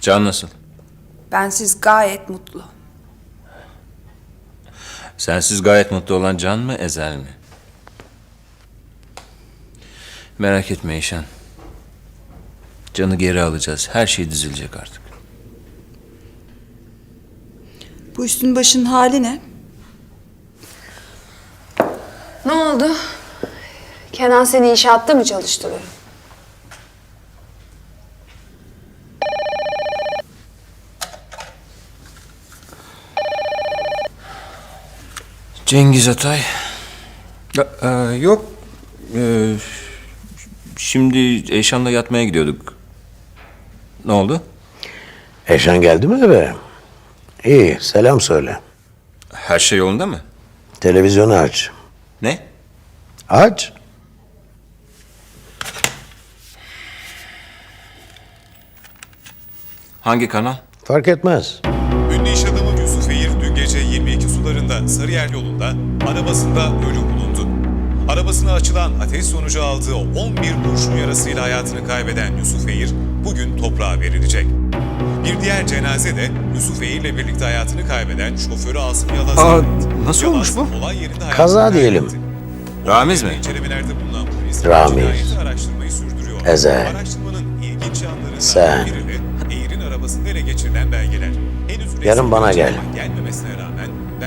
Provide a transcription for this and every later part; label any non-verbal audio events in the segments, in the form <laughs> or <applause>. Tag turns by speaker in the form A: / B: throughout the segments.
A: Can nasıl?
B: Bensiz gayet mutlu.
A: Sensiz gayet mutlu olan Can mı, Ezel mi? Merak etme İşan. Can'ı geri alacağız. Her şey düzelecek artık.
B: Bu üstün başın hali ne?
C: Ne oldu? Kenan seni inşaatta mı çalıştırıyor?
A: Cengiz Atay. Ya, e, yok. E, şimdi Eyşan'la yatmaya gidiyorduk. Ne oldu?
D: Eşan geldi mi eve? İyi, selam söyle.
A: Her şey yolunda mı?
D: Televizyonu aç.
A: Ne?
D: Aç.
A: Hangi kanal?
D: Fark etmez.
E: Ünlü iş 22 sularında Sarıyer yolunda arabasında ölü bulundu. Arabasına açılan ateş sonucu aldığı 11 kurşun yarasıyla hayatını kaybeden Yusuf Eğir bugün toprağa verilecek. Bir diğer cenaze de Yusuf Eğir'le birlikte hayatını kaybeden şoförü Asım Yalaz'a
A: Aa, nasıl olmuş bu?
E: olay yerinde
D: Kaza diyelim.
E: kaybetti.
A: Ramiz mi?
E: Polis
D: Ramiz.
E: araştırmayı sürdürüyor.
D: Ezel.
E: Araştırmanın ilginç yanlarından
D: Sen.
E: Eğir'in arabasında ele geçirilen belgeler. Henüz
D: Yarın bana gel.
E: Gelmemesine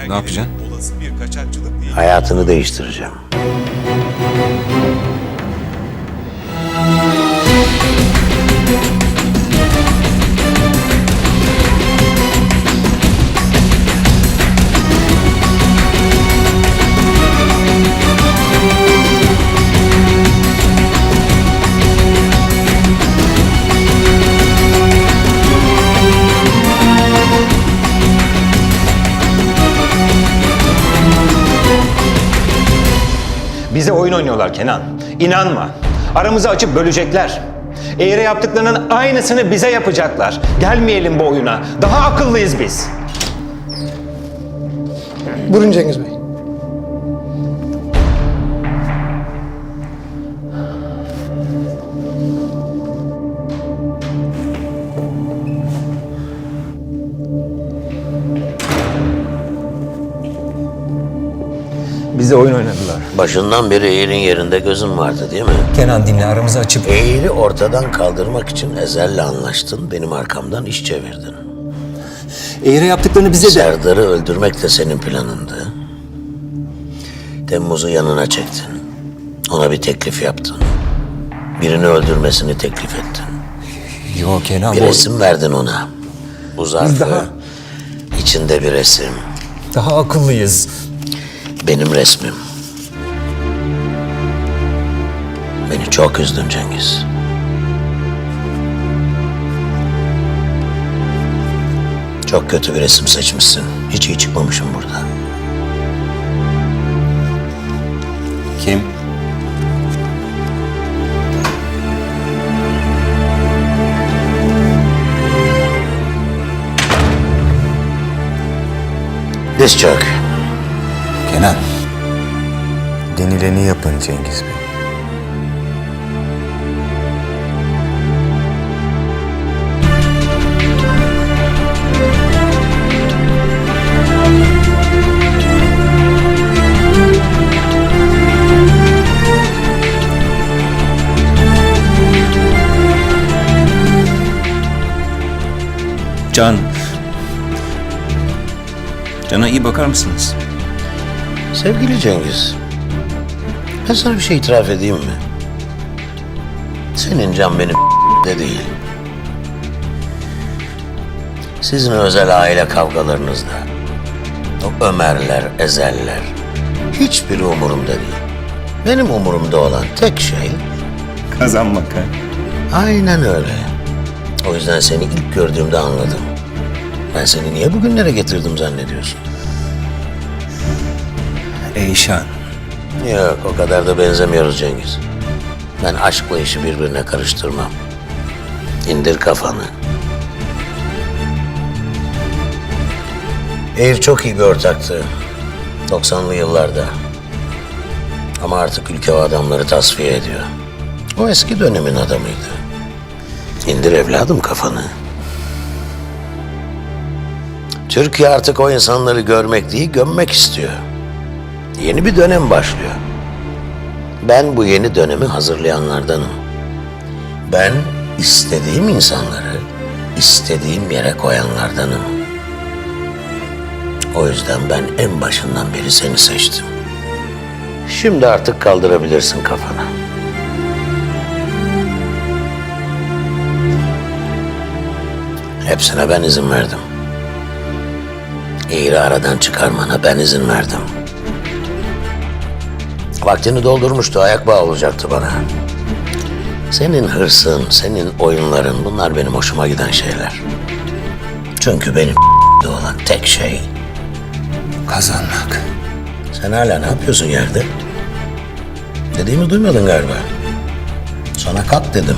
E: belgelerin
A: yapacaksın?
E: olası bir kaçakçılık değil.
D: Hayatını değiştireceğim.
F: Oyun oynuyorlar Kenan. İnanma. Aramızı açıp bölecekler. Eğri yaptıklarının aynısını bize yapacaklar. Gelmeyelim bu oyuna. Daha akıllıyız biz.
G: Buyurun Cengiz Bey.
F: Bize oyun oynadılar.
D: Başından beri Eğil'in yerinde gözün vardı değil mi?
F: Kenan dinle aramızı açıp...
D: Eğil'i ortadan kaldırmak için Ezel'le anlaştın, benim arkamdan iş çevirdin.
F: Eğri yaptıklarını bize de...
D: Serdar'ı öldürmek de senin planındı. Temmuz'u yanına çektin. Ona bir teklif yaptın. Birini öldürmesini teklif ettin.
F: Yok Kenan
D: Bir resim verdin ona. Bu zarfı,
F: daha-
D: içinde bir resim.
F: Daha akıllıyız.
D: Benim resmim. Beni çok üzdün Cengiz. Çok kötü bir resim seçmişsin. Hiç iyi çıkmamışım burada.
A: Kim?
D: Diz çök.
F: Kenan. Denileni yapın Cengiz Bey.
A: Can. Can'a iyi bakar mısınız?
D: Sevgili Cengiz. Ben sana bir şey itiraf edeyim mi? Senin can benim <laughs> de değil. Sizin özel aile kavgalarınızda. O Ömerler, Ezeller. Hiçbiri umurumda değil. Benim umurumda olan tek şey
F: Kazanmak ha.
D: aynen öyle. O yüzden seni ilk gördüğümde anladım. Ben seni niye bugünlere getirdim zannediyorsun?
A: Eyşan.
D: Yok o kadar da benzemiyoruz Cengiz. Ben aşkla işi birbirine karıştırmam. İndir kafanı. Eğir çok iyi bir ortaktı. 90'lı yıllarda. Ama artık ülke o adamları tasfiye ediyor. O eski dönemin adamıydı. İndir evladım kafanı.
F: 90'lı yıllarda. 90'lı yıllarda. Ama artık ülke o adamları tasfiye ediyor. O eski dönemin adamıydı.
D: O eski dönemin adamıydı. 90'lı yıllarda. Ama artık ülke o adamları tasfiye ediyor. O eski dönemin adamıydı. İndir evladım kafanı. Türkiye artık o insanları görmek değil, gömmek istiyor. Yeni bir dönem başlıyor. Ben bu yeni dönemi hazırlayanlardanım. Ben istediğim insanları istediğim yere koyanlardanım. O yüzden ben en başından beri seni seçtim. Şimdi artık kaldırabilirsin kafanı. Hepsine ben izin verdim. İğri aradan çıkarmana ben izin verdim. Vaktini doldurmuştu, ayak bağı olacaktı bana. Senin hırsın, senin oyunların bunlar benim hoşuma giden şeyler. Çünkü benim <laughs> olan tek şey
A: Kazanmak.
D: sen hala ne yapıyorsun yerde? Dediğimi duymadın galiba. Sana kalk dedim.